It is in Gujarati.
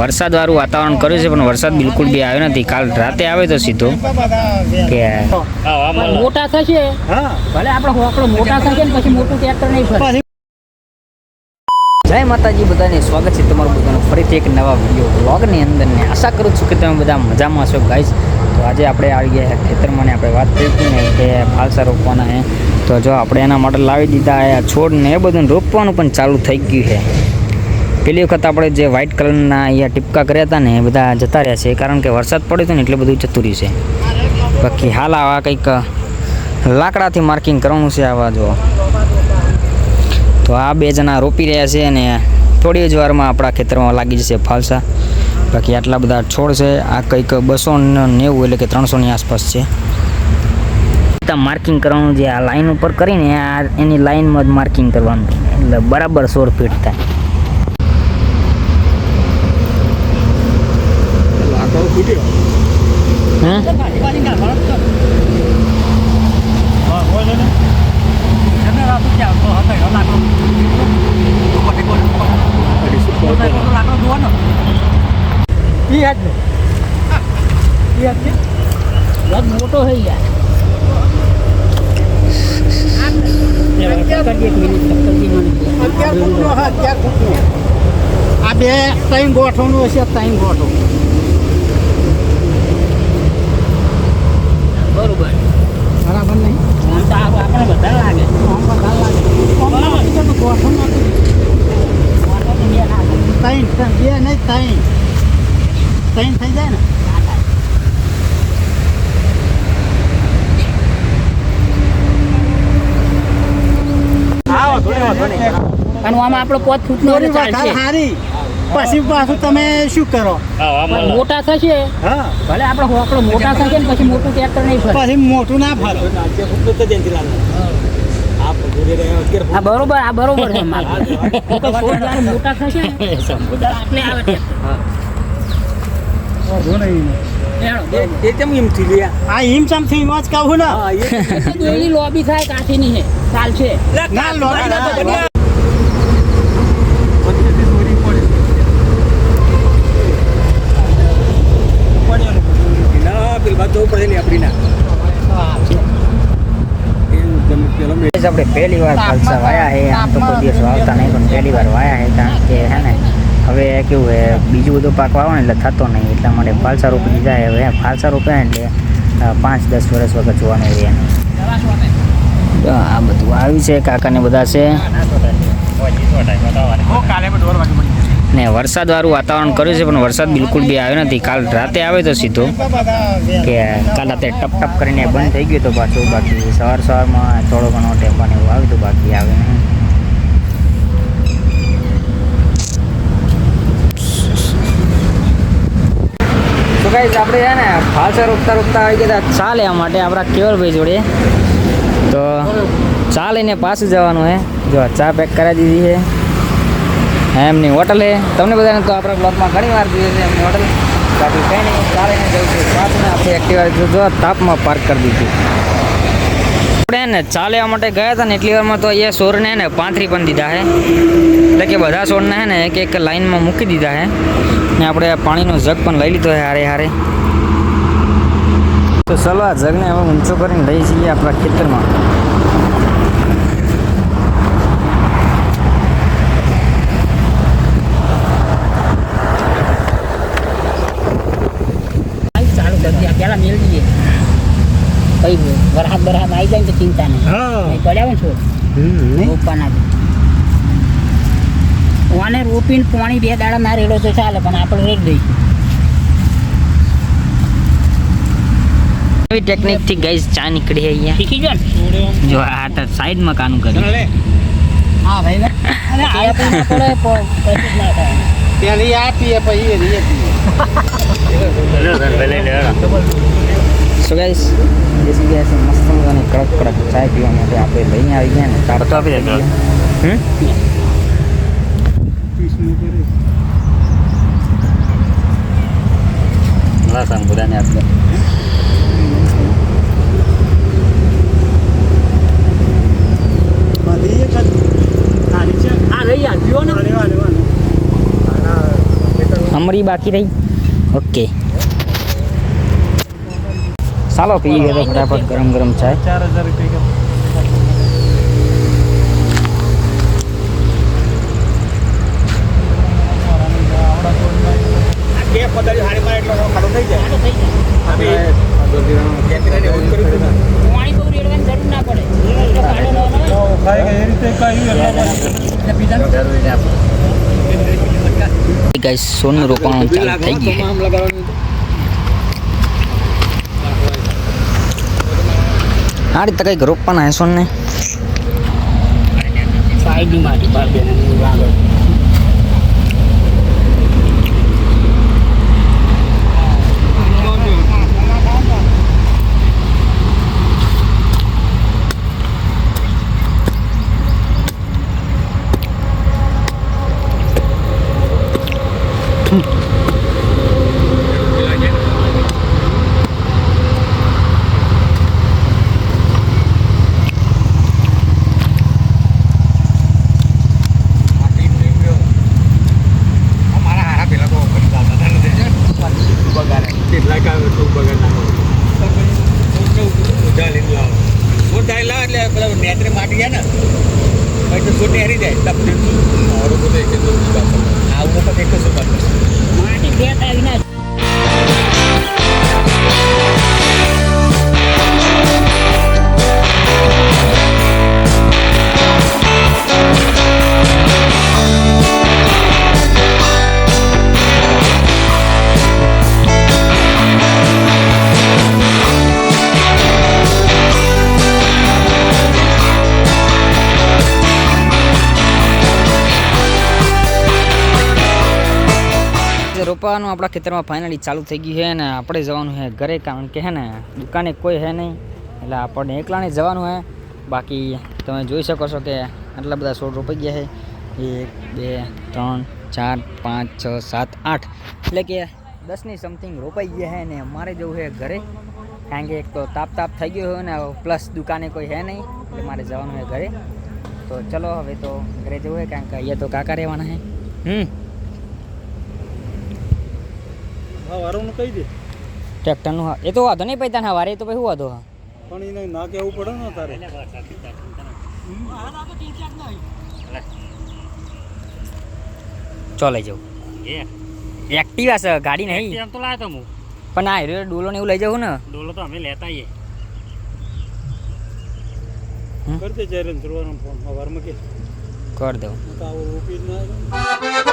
વરસાદ વાળું વાતાવરણ કર્યું છે પણ વરસાદ બિલકુલ બી આવ્યો નથી. કાલ રાતે આવે તો સીધો કે મોટા થશે. ભલે આપણે હોકડો મોટા થશે ને પછી મોટું ટ્રેક્ટર નહીં ફરે. જય માતાજી બધાને સ્વાગત છે તમારું બધાનું. ફરીથી એક નવા વીડિયો બ્લોગની અંદર ને આશા કરું છું કે તમે બધા મજામાં છો ગાઈસ તો આજે આપણે આવી ગયા ખેતરમાં ને આપણે વાત કરી હતી ને કે ફાલસા રોપવાના હે. તો જો આપણે એના માટે લાવી દીધા છોડ ને એ બધું રોપવાનું પણ ચાલુ થઈ ગયું છે પેલી વખત આપણે જે વ્હાઇટ કલરના અહીંયા ટીપકા કર્યા હતા ને, એ બધા જતા રહ્યા છે. કારણ કે વરસાદ પડ્યો હતો ને, એટલે બધું જતું રહ્યું છે. બાકી હાલ આવા કંઈક લાકડાથી માર્કિંગ કરવાનું છે આવા જો. તો આ બે જણા રોપી રહ્યા છે અને થોડી જ વારમાં આપણા ખેતરમાં લાગી જશે ફાલસા. બાકી આટલા બધા છોડ છે, આ કંઈક બસો નેવું એટલે કે ત્રણસોની આસપાસ છે. માર્કિંગ કરવાનું જે આ લાઈન ઉપર કરીને આ એની લાઈનમાં જ માર્કિંગ કરવાનું. એટલે બરાબર સોળ ફીટ થાય. હમ મોટો એક મિનિટ આ બે ત્રણ ગોઠવનું હશે ત્રણ ગોઠો બરોબર બરાબર નહીં આમ તો આ- આપણે બધા લાગે આમ બધા લાગે. આમ ના હકીકત તો ગોઠવણ નથી. મોટો તો બે લાગે. ત્રણ ત્રણ ત્રણ થઈ જાય ને? અને આમાં આપણો પોત ફૂટનો ચાલશે હારી. પછી પાછું તમે શું કરો? મોટા થશે. હા. ભલે આપણે હોકડો મોટા થશે ને પછી મોટું ટ્રેક્ટર નહીં ફરે પછી મોટું ના ફરે આ બરોબર આ બરોબર છે મોટા થશે એટલે આવે ટ્રેક્ટર. હેડો, બે. આ હિમચમથી હિમ જ કહું ને? દોયડી લોબી થાય કાઠીની છે. ચાલશે ના ના થાય. આપણે પહેલી વાર ફાલસા વાયા છે આમ તો કોઈ દિવસ વાવતા નહીં પણ પહેલી વાર વાયા છે કારણ કે હે ને હવે કેવું છે બીજું બધું પાક વાવો ને એટલે થતો નહીં એટલા માટે ફાલસા રોપી દીધા હવે ફાલસા રોપ્યા એટલે પાંચ દસ વર્ષ વગર જોવાનું રહે નહીં આ બધું આવ્યું છે કાકાને બધા છે. ને વરસાદવાળું વાતાવરણ કર્યું છે, પણ વરસાદ બિલકુલ બી આવ્યો નથી. કાલ રાતે આવે તો સીધો. કે કાલ રાતે ટપ ટપ કરીને બંધ થઈ ગયું તો પાછું બાકી સવાર સવારમાં થોડો ઘણો ટેમ્પાને એવું આવ્યું હતું બાકી આવે નહીં. તો ગાઈઝ આપણે છે ને ફાલસર રોકતા રોકતા આવી ગયા ચાલે લેવા માટે આપણા કેવલભાઈ જોડે. તો ચા લઈને પાછું જવાનું હે. જો ચા પેક કરાવી દીધી છે એમની હોટલ. છે તમને બધાને તો આપણા બ્લોગમાં ઘણી વાર જોઈએ છે એમની હોટલ. બાકી કંઈ નહીં, ચાલે ને જવું છે. પાછું આપણે એક્ટિવા જો, તાપમાં પાર્ક કરી દીધી. આપણે ને ચાલ્યા માટે ગયા હતા ને એટલી વારમાં તો અહીંયા સોરને ને પાંથરી પણ દીધા છે. એટલે કે બધા સોરને હે ને એક એક લાઈનમાં મૂકી દીધા છે. ને આપણે પાણીનો જગ પણ લઈ લીધો છે હારે હારે. તો ચલો, આ જગને હવે ઊંચો કરીને લઈ જઈએ આપણા ખેતરમાં ચાલુ કરી દે પેલા મેળ દઈએ કઈ વરસાદ બરસાદ આવી જાય ને તો ચિંતા નહીં હા નહીં પડ્યા ને છોડ હમ, નહીં? રોપવાના વાને રોપીને પાણી બે દાડા ના રેડો તો ચાલે પણ આપણે રેડ દઈ. એવી ટેકનિકથી ગઈસ ચા નીકળી અહીંયા? શીખી જો જો આ તો સાઈડમાં કાનું કર્યું હા ભાઈ અરે આ પણ પડે પણ કશું ના થાય. પેલી આ પીએ પછી એ રીએ પીએ સો ગાઈસ બેસી ગયા છે મસ્ત મજાની કડક કડક ચાય પીવા માટે આપણે લઈને આવી ગયા ને તાર તો આપી દે હમ ત્રીસનું કરે. વાસણ બધાને આપણે બધી એક જ. નાની છે. આ રહી આ પીવો ને લેવા, લેવા, લેવા. આના ખેતરમાં મમરી બાકી રહી ઓકે ચાલો પીએ તો ફટાફટ ગરમ ગરમ ચાય. ચાર હજાર રૂપિયા બે પદાર્થ હારી મારે એટલો ખાડો થઈ જાય આટલું થઈ જાય પાણી બહુ રેડવાની જરૂર ના પડે એટલે પાણી નો ગાઈસ સોનું રોપવાનું ચાલુ થઈ ગયું છે. આ રીતે કંઈક રોપવાના હે ને સાઈડની માટી બાર પેલા નેત્રે માટી ગયા ને પછી તો છોટી હરી જાય. તપ આવું વખત એક જ માટી બે આવી ના જે રોપવાનું આપણા ખેતરમાં ફાઇનલી ચાલુ થઈ ગયું છે ને આપણે જવાનું છે ઘરે કારણ કે હે ને દુકાને કોઈ હે નહીં. એટલે આપણને એકલાને જવાનું છે. બાકી તમે જોઈ શકો છો કે આટલા બધા છોડ રોપાઈ ગયા છે. એક, બે, ત્રણ, ચાર, પાંચ, છ, સાત, આઠ. એટલે કે દસની સમથિંગ રોપાઈ ગયા છે ને મારે જવું છે ઘરે. કારણ કે એક તો તાપ તાપ થઈ ગયો હોય ને પ્લસ દુકાને કોઈ હે નહીં. એટલે મારે જવાનું છે ઘરે. તો ચલો હવે તો ઘરે જવું છે કારણ કે અહીંયા તો કાકા રહેવાના છે. હમ. હા કહી દે. ટ્રેક્ટરનું હા. એ તો વાંધો નહીં પૈતા ના વારે એ તો પછી શું વાંધો હા? પણ એને ના કહેવું પડે ને તારે. ચો લઈ જાઉં. એક્ટિવા છે ગાડી નહીં. એમ તો લાવ્યો તો હું. પણ આ હીરો ડોલો ને એવું લઈ જાઉં ને? ડોલો તો અમે લેતા આવીએ કરી દે જયારે ધ્રુવાનો ફોન. સવારમાં કે. કરી દઉં. આવું રૂપી જ ના આવે.